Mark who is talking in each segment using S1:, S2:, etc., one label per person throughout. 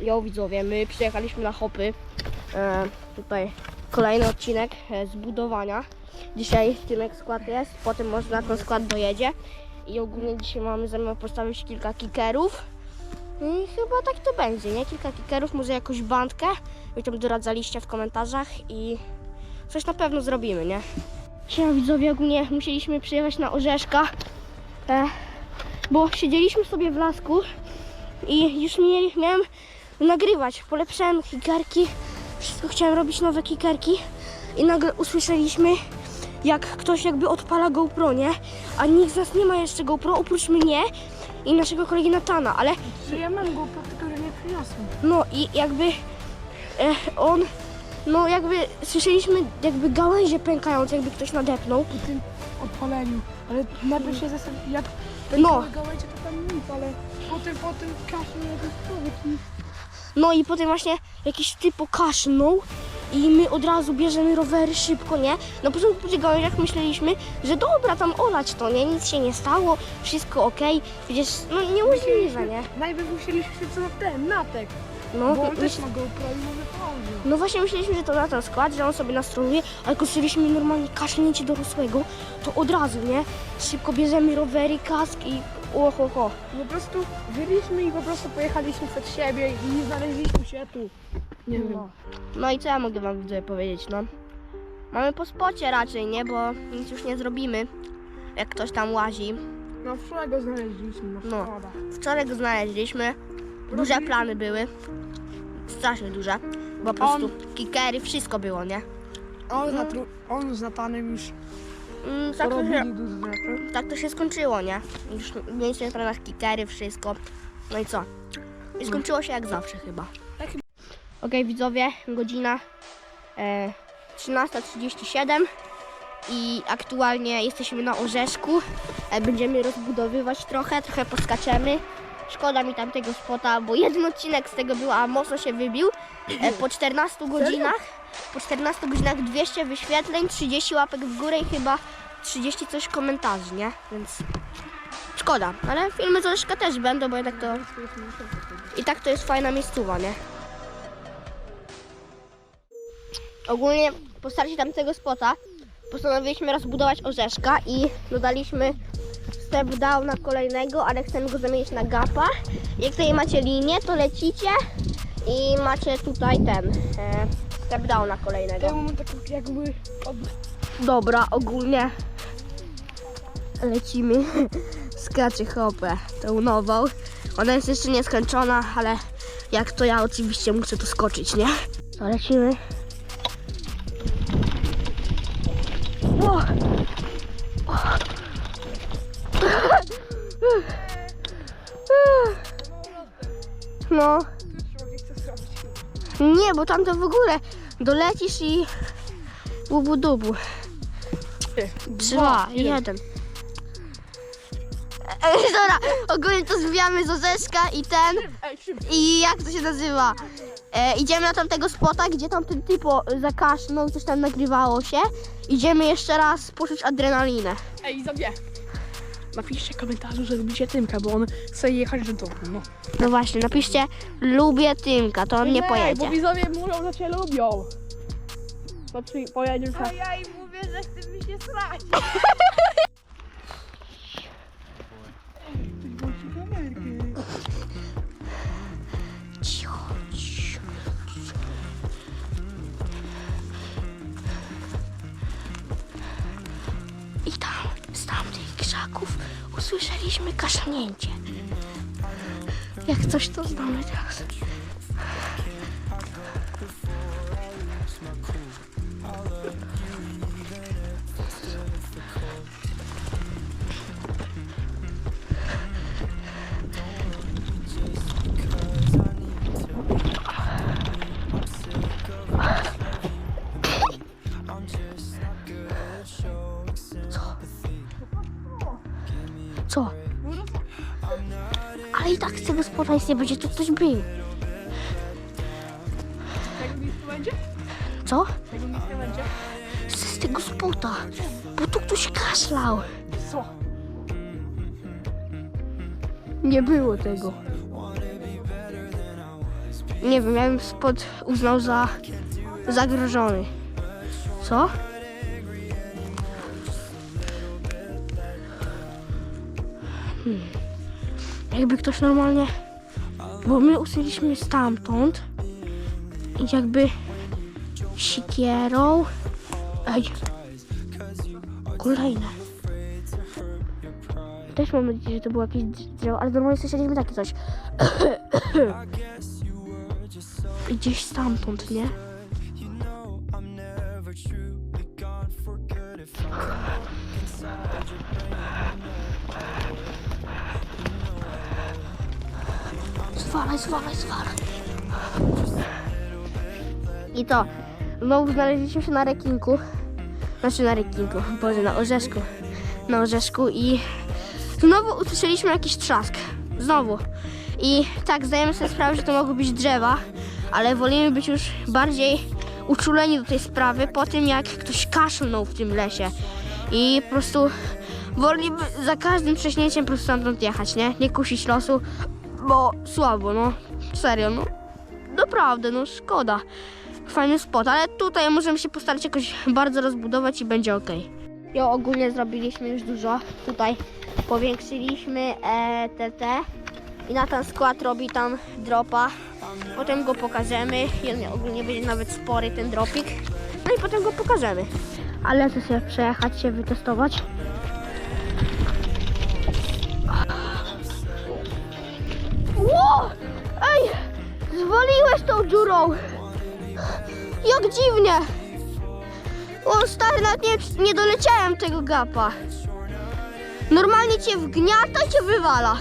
S1: Jo widzowie, my przyjechaliśmy na hopy. E, tutaj kolejny odcinek e, z budowania. Dzisiaj Tymek skład jest, potem może na ten skład dojedzie. I ogólnie dzisiaj mamy zamiar postawić kilka kickerów. I chyba tak to będzie, nie? Kilka kickerów, może jakąś bandkę. Wy tam doradzaliście w komentarzach i coś na pewno zrobimy, nie? Siema widzowie, ogólnie musieliśmy przyjechać na Orzeszka, e, bo siedzieliśmy sobie w lasku i już mieli, miałem nagrywać. Polepszałem kickerki, wszystko chciałem robić nowe kickerki i nagle usłyszeliśmy, jak ktoś jakby odpala GoPro, nie? A nikt z nas nie ma jeszcze GoPro, oprócz mnie i naszego kolegi Natana, ale
S2: ja mam go, tylko że nie przyniosłem.
S1: no i jakby e, on, no jakby słyszeliśmy jakby gałęzie pękające, jakby ktoś nadepnął.
S2: Po tym odpaleniu. Ale najpierw się zastanawiam, jak
S1: No.
S2: gałęzie, to tam nic, ale potem, potem kaszle jakiś człowiek i...
S1: No i potem właśnie jakiś typ okasznął i my od razu bierzemy rowery szybko, nie? Na początku po tych gałęziach myśleliśmy, że dobra, tam olać to, nie? Nic się nie stało, wszystko okej. Przecież, no niemożliwe, nie?
S2: Najpierw musieliśmy się co na ten, natek.
S1: No,
S2: bo on
S1: myśl-
S2: też ma GoPro i może
S1: no właśnie myśleliśmy, że to na ten skład, że on sobie nastrojuje, ale usłyszeliśmy normalnie kaszlnięcie dorosłego, to od razu, nie? Szybko bierzemy rowery, kask i oho, oho.
S2: Po prostu wyliśmy i po prostu pojechaliśmy przed siebie i znaleźliśmy się tu. Nie wiem.
S1: No. no i co ja mogę wam tutaj powiedzieć, no? Mamy po spocie raczej, nie? Bo nic już nie zrobimy, jak ktoś tam łazi.
S2: No wczoraj go znaleźliśmy, no
S1: No.
S2: szkoda.
S1: Wczoraj go znaleźliśmy, duże
S2: Robili-
S1: plany były, strasznie duże, bo po prostu kickery, wszystko było, nie?
S2: On, z Natru- on z Natanem już
S1: Mm, tak, to się,
S2: dużo rzeczy.
S1: tak to się skończyło, nie? Już mieliśmy w planach kickery, wszystko, no i co? I skończyło się jak zawsze chyba.
S2: Tak.
S1: Okej widzowie, godzina e, 13.37 i aktualnie jesteśmy na Orzeszku. E, będziemy rozbudowywać trochę, trochę poskaczemy. Szkoda mi tamtego spota, bo jeden odcinek z tego był, a mocno się wybił. E, po 14 godzinach, po 14 godzinach 200 wyświetleń, 30 łapek w górę i chyba 30 coś komentarzy, nie? Więc szkoda, ale filmy z Orzeszka też będą, bo jednak to i tak to jest fajna miejscowa, nie? Ogólnie po starcie tamtego spota postanowiliśmy rozbudować orzeszka i dodaliśmy step down na kolejnego, ale chcemy go zamienić na gapa. Jak tutaj macie linię, to lecicie i macie tutaj ten e, step down na
S2: Ja
S1: kolejnego.
S2: mam taką jakby od...
S1: Dobra, ogólnie lecimy skacze hopę, tą nową. Ona jest jeszcze nieskończona, ale jak to ja oczywiście muszę tu skoczyć, nie? To lecimy. No, nie, bo tam to w ogóle dolecisz i bubu dubu. Dwa, jeden. E, Dobra, ogólnie to zwijamy z orzeszka i ten,
S2: Ej,
S1: i jak to się nazywa? E, idziemy na tamtego spota, gdzie tam ten typo zakasznął, coś tam nagrywało się. Idziemy jeszcze raz poczuć adrenalinę.
S2: Ej, zabie. Napiszcie w komentarzu, że lubicie Tymka, bo on chce jechać do domu, no.
S1: No właśnie, napiszcie, lubię Tymka, to on nie
S2: Ej,
S1: pojedzie.
S2: bo widzowie mówią, że cię lubią. To przy, pojedziesz na...
S3: ja im mówię, że chcę mi się srać.
S1: Cicho. Krzaków usłyszeliśmy kaszlnięcie. Jak coś to znamy teraz. Tak z nic nie będzie, to ktoś był.
S2: Tego nic nie będzie?
S1: Co?
S2: Tego nic nie będzie?
S1: Z tego spota. Bo tu ktoś kaszlał.
S2: Co?
S1: Nie było tego. nie wiem, ja bym spod uznał za zagrożony. Co? Hmm. Jakby ktoś normalnie, bo my usiedliśmy stamtąd i jakby sikierą, ej, kolejne. Też mam nadzieję, że to było jakieś drzewo, ale normalnie słyszeliśmy takie coś. Gdzieś stamtąd, nie? Zwalaj, zwalaj, zwalaj. I to, znowu znaleźliśmy się na rekinku. Znaczy na rekinku, boże, na orzeszku. Na orzeszku i znowu usłyszeliśmy jakiś trzask. Znowu. I tak, zdajemy sobie sprawę, że to mogły być drzewa, ale wolimy być już bardziej uczuleni do tej sprawy po tym, jak ktoś kaszlnął w tym lesie. I po prostu wolimy za każdym prześnięciem po prostu stamtąd jechać, nie? Nie kusić losu, bo słabo, no. Serio, no. Naprawdę, no szkoda. Fajny spot, ale tutaj możemy się postarać jakoś bardzo rozbudować i będzie ok. Jo, ogólnie zrobiliśmy już dużo. Tutaj powiększyliśmy e, te. I na ten skład robi tam dropa. Potem go pokażemy. I ogólnie będzie nawet spory ten dropik. No i potem go pokażemy. Ale chcę sobie przejechać się, wytestować. Ło! Ej! Zwaliłeś tą dziurą! Jak dziwnie! O stary, nawet nie, nie doleciałem tego gapa. Normalnie cię wgniata i cię wywala.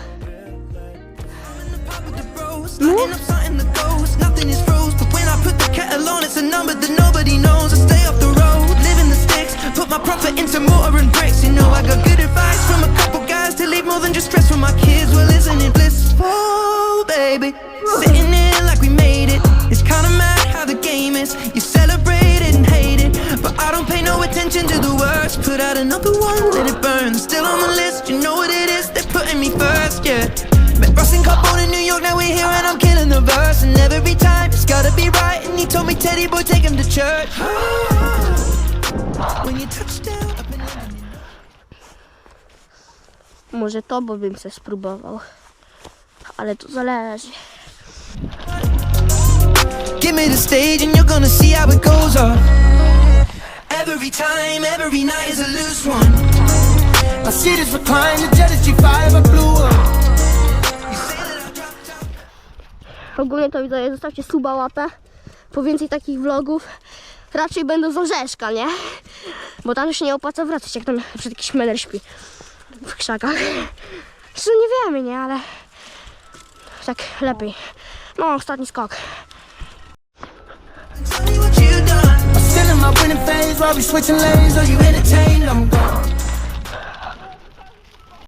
S4: Starting the. Put out another one, let it burn. Still on the list, you know what it is. They're putting me first, yeah. Met Ross and Capone in New York, now we're here and I'm killing the verse. And every time it's gotta be right. And he told me, Teddy boy, take him to church. When you touch down, up in
S1: Może to, bo bym se spróbował. Ale to zależy.
S4: Give me the stage and you're gonna see how it goes off. Every time, every night is a loose one.
S5: I see this recline, the jet is G5, I blew up.
S1: Ogólnie to widzę, zostawcie suba łapę. Po więcej takich vlogów. Raczej będą z orzeszka, nie? Bo tam się nie opłaca wracać, jak tam przed jakiś menel śpi w krzakach. Zresztą nie wiemy, nie? Ale tak lepiej. No, ostatni skok.
S4: Tell me what you done.
S5: My winning phase while we switching lanes. Are you entertained? I'm gone.